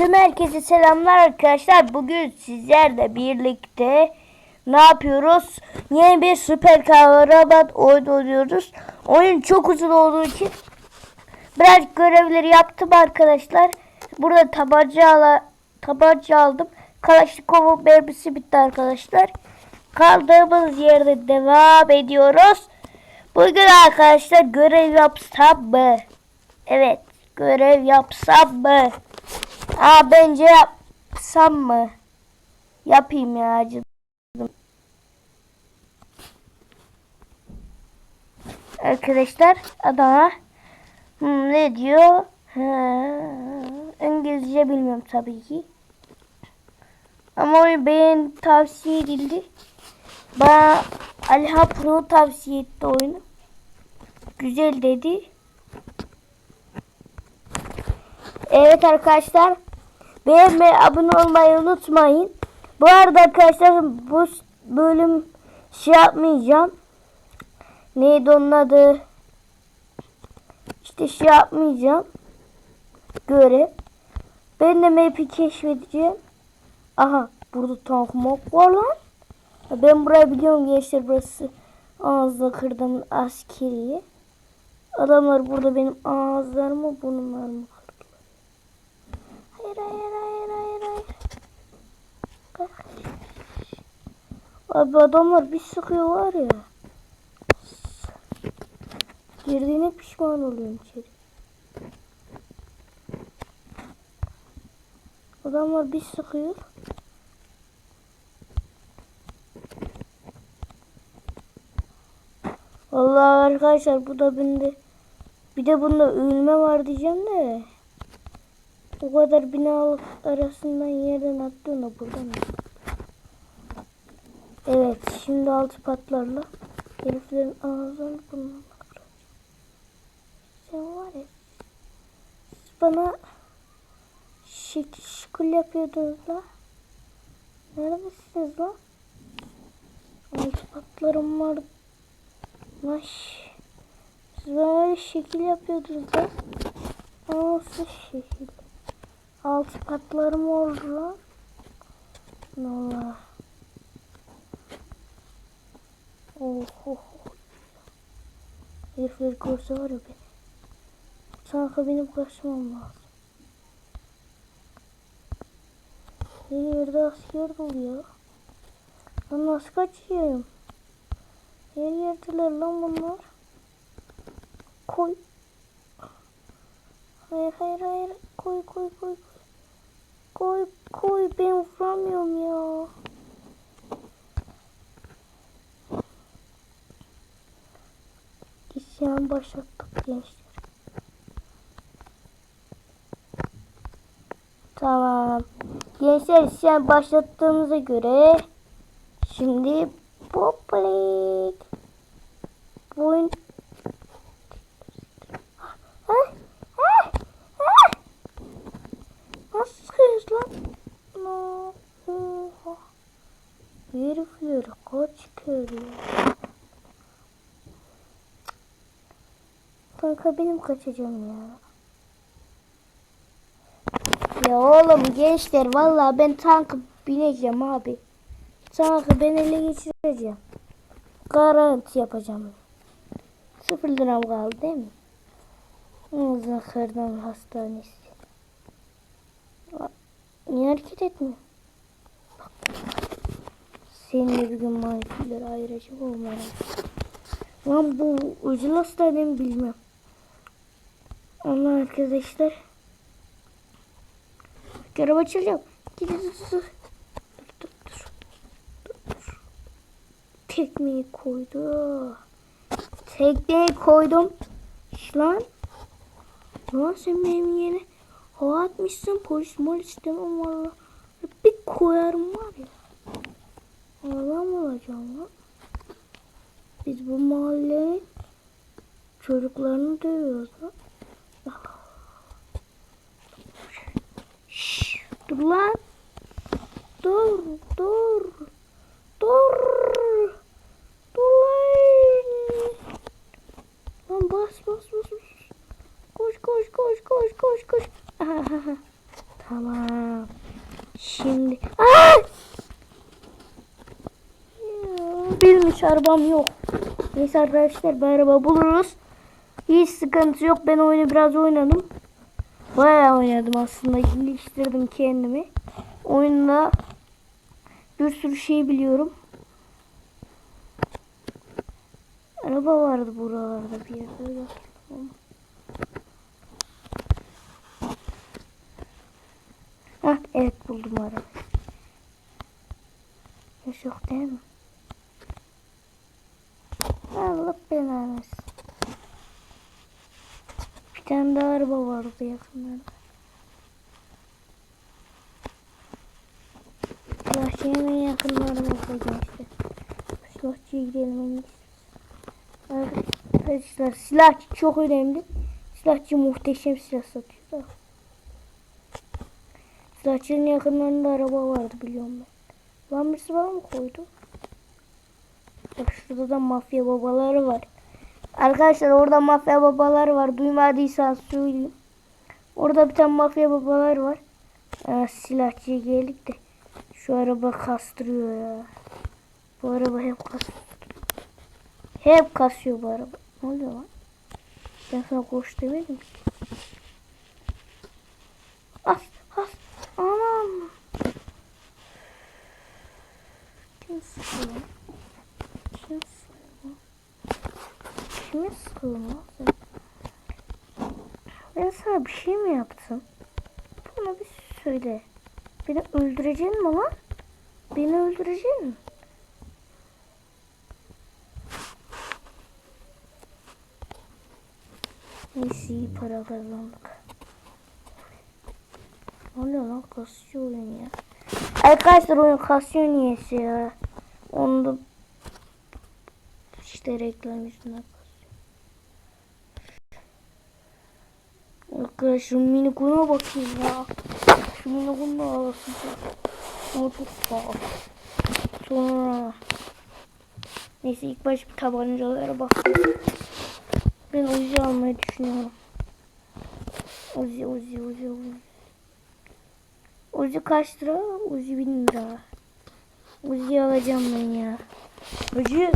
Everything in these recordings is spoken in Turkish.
Tüm herkese selamlar arkadaşlar. Bugün sizlerle birlikte ne yapıyoruz? Yeni bir süper kahraman oyun oynuyoruz. Oyun çok uzun olduğu için biraz görevleri yaptım arkadaşlar. Burada tabanca, ala, tabanca aldım. Kalaşnikov'un mermisi bitti arkadaşlar. Kaldığımız yerde devam ediyoruz. Bugün arkadaşlar görev yapsam mı? Evet görev yapsam mı? Aa bence yapsam mı? Yapayım ya acıdım. Arkadaşlar Adana hmm, ne diyor? Ha, İngilizce bilmiyorum tabii ki. Ama oyun beğen tavsiye edildi. Bana Alha Pro tavsiye etti oyunu. Güzel dedi. Evet arkadaşlar. Beğenmeyi, abone olmayı unutmayın. Bu arada arkadaşlar bu bölüm şey yapmayacağım. Neydi onun adı? İşte şey yapmayacağım. Görev. Ben de map'i keşfedeceğim. Aha burada tank mok var lan. Ben burayı biliyorum gençler burası. Ağızda kırdım askeriye. Adamlar burada benim ağızlarımı burnumlarımı Hayır hayır hayır hayır hayır. Abi adamlar bir sıkıyor var ya. Girdiğine pişman oluyorum içeri. Adamlar bir sıkıyor. Vallahi arkadaşlar bu da bende bir de bunda ölme var diyeceğim de. O kadar binalık arasından yerden attı da buradan. Evet şimdi altı patlarla heriflerin ağzını burnunu Sen var ya bana şık şıkıl yapıyordunuz la. Neredesiniz la? Altı patlarım var. Maş. Siz bana şekil yapıyordunuz la. Nasıl şekil? Altı patlarım oldu. Allah. Oh, oh, oh. Herifler görse var ya beni. Sanki benim kaçmam lazım. Her yerde asker doluyor. Ben nasıl kaçıyorum? Her yerdeler lan bunlar. Koy. Hayır hayır hayır. Koy koy koy. Koy koy ben vuramıyorum ya. İsyan başlattık gençler. Tamam. Gençler isyan başlattığımıza göre şimdi poplik. Bu oyun Ha? Ha? Ha? Nasıl sıkıyoruz lan? No. Oha. Herifler kaç kere? Kanka benim kaçacağım ya. Ya oğlum gençler vallahi ben tankı bineceğim abi. Tankı ben ele geçireceğim. Garanti yapacağım. Sıfır liram kaldı değil mi? Ağzına kırdım hastanesi. Niye hareket etmiyor? Bak. Seninle bir gün mahsulleri ayıracak olmalı. Lan bu özel hastane mi bilmem. Allah arkadaşlar. Görev açılacak. Gidin dur dur dur. Dur. Tekmeyi koydu. Tekmeyi koydum. Lan. Lan sen benim yerine hava atmışsın polis molis demem valla. Bir koyarım var ya. Adam olacağım lan. Biz bu mahallenin çocuklarını dövüyoruz lan. Şşş, dur lan. Dur, dur. Dur lan. Lan bas bas bas. bas. Koş koş koş koş koş koş. tamam. Hiç arabam yok. Neyse arkadaşlar bir araba buluruz. Hiç sıkıntı yok. Ben oyunu biraz oynadım. Bayağı oynadım aslında. Geliştirdim kendimi. Oyunda bir sürü şey biliyorum. Araba vardı buralarda bir yerde. Hah evet buldum araba. Yaş yok değil mi? Allah belanı. Bir tane daha araba vardı yakınlarda. Silahçıya hemen yakınlarda koyacağım işte. Silahçıya gidelim en. Arkadaşlar silahçı çok önemli. Silahçı muhteşem silah satıyor da. Silahçının yakınlarında araba vardı biliyorum ben. Lan birisi bana mı koydu? Bak şurada da mafya babaları var. Arkadaşlar orada mafya babaları var. Duymadıysan söyleyeyim. Orada bir tane mafya babalar var. Aa, silahçıya geldik de. Şu araba kastırıyor ya. Bu araba hep kastırıyor. Hep kasıyor bu araba. Ne oluyor lan? Ben sana koş demedim ki. As, as, anam. Kim sıkıyor? Kim sıkıyor? Kime sıkıyor lan sen? Sana bir şey mi yaptım? Bana bir söyle. Beni öldüreceksin mi lan? Beni öldüreceksin mi? Neyse iyi para kazandık. Ne lan kasıyor oyun ya. Arkadaşlar oyun kasıyor niyesi ya. Onu da işte reklam yüzünden kasıyor. Arkadaşlar şu minikuna bakayım ya. Şu minikunu alasın. Ama çok pahalı. Sonra Neyse ilk baş bir tabancalara bakalım. Ben Uzi almayı düşünüyorum. Uzi, Uzi, Uzi, Uzi. Uzi kaç lira? Uzi bin lira. Uzi alacağım ben ya. Uzi.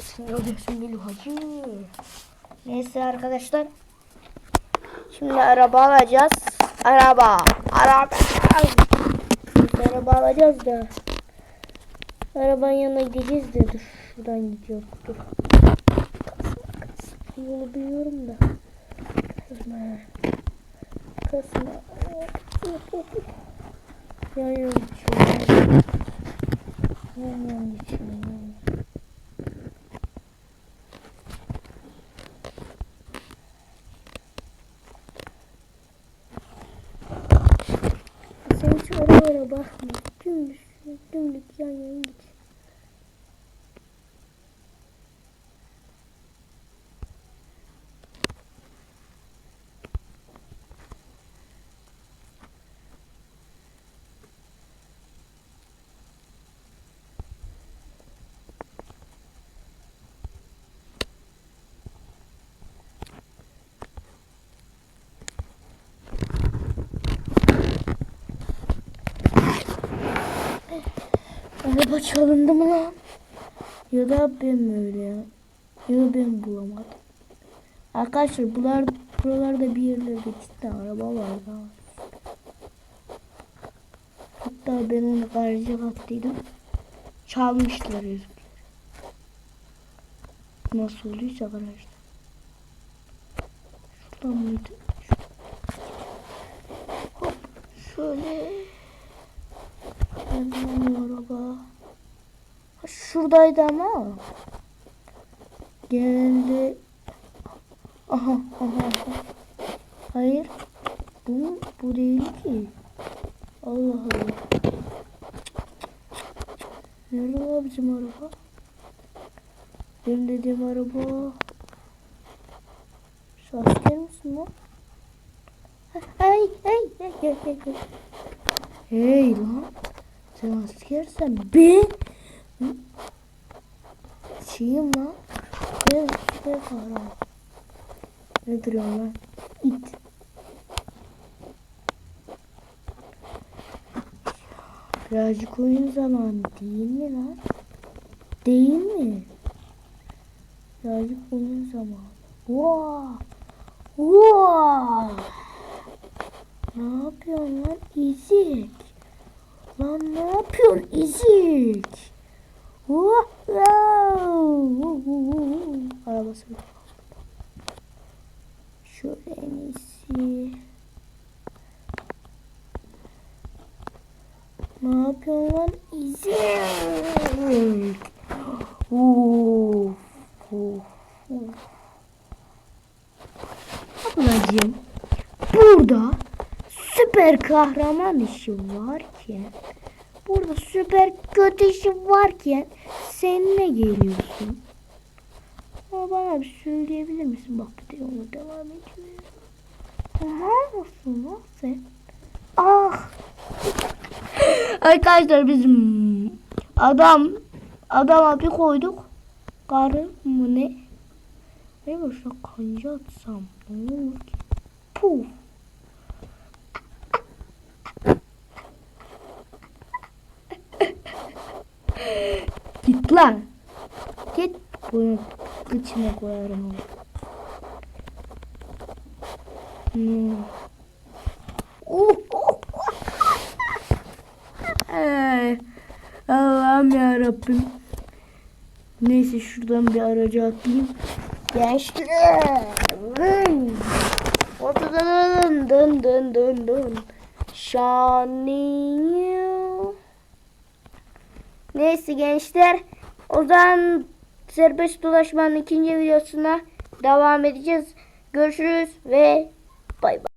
Sen alıyorsun beni hacı. Neyse arkadaşlar. Şimdi araba alacağız. Araba. Araba. Araba alacağız da. Arabanın yanına gideceğiz de dur. Şuradan gidiyor. Dur. Yolu biliyorum da. Kasma. Kasma. Yan yan 我很重视这个家人。Araba çalındı mı lan? Ya da ben mi öyle ya? Ya da ben bulamadım. Arkadaşlar bunlar buralarda bir yerlerde cidden araba var da. Hatta ben onu garaja kattıydım. Çalmışlar herifler. Nasıl oluyorsa garajda. Şuradan mıydı? Hop şöyle. Nereden o araba? Ha, şuradaydı ama. Geldi. Aha, aha. Hayır. Bu, bu değil ki. Allah Allah. Nerede var bizim araba? Benim dediğim araba. Şu asker misin lan? Hey, hey, hey, hey, hey. Hey lan. Sen askersen ben şeyim lan. Ben ben kahraman. Ne duruyorsun lan? İt. Birazcık oyun zamanı değil mi lan? Değil mi? Birazcık oyun zamanı. Wow. Wow. Ne yapıyorsun lan İzik? Lan ne yapıyorsun? Wow. Arabası. Şöyle en iyisi. Ne yapıyorsun lan İzik? Uf, uf, uf. Ablacığım burada süper kahraman işi varken burada süper kötü işi varken sen ne geliyorsun? Ama bana bir söyleyebilir misin? Bak bir de ona devam ediyor. Ne yapıyorsun lan sen? Ah! Arkadaşlar bizim adam adama bir koyduk. Karı mı ne? Ne boşuna kanca atsam ne olur ki? Puf. Git lan. Bunu içine koyarım onu. Hmm. Oh, oh, oh. Allah'ım ya Rabbim. Neyse şuradan bir aracı atlayayım. Gençler. Dın dın dın dın dın. Şani. Neyse gençler. O zaman serbest dolaşmanın ikinci videosuna devam edeceğiz. Görüşürüz ve bay bay.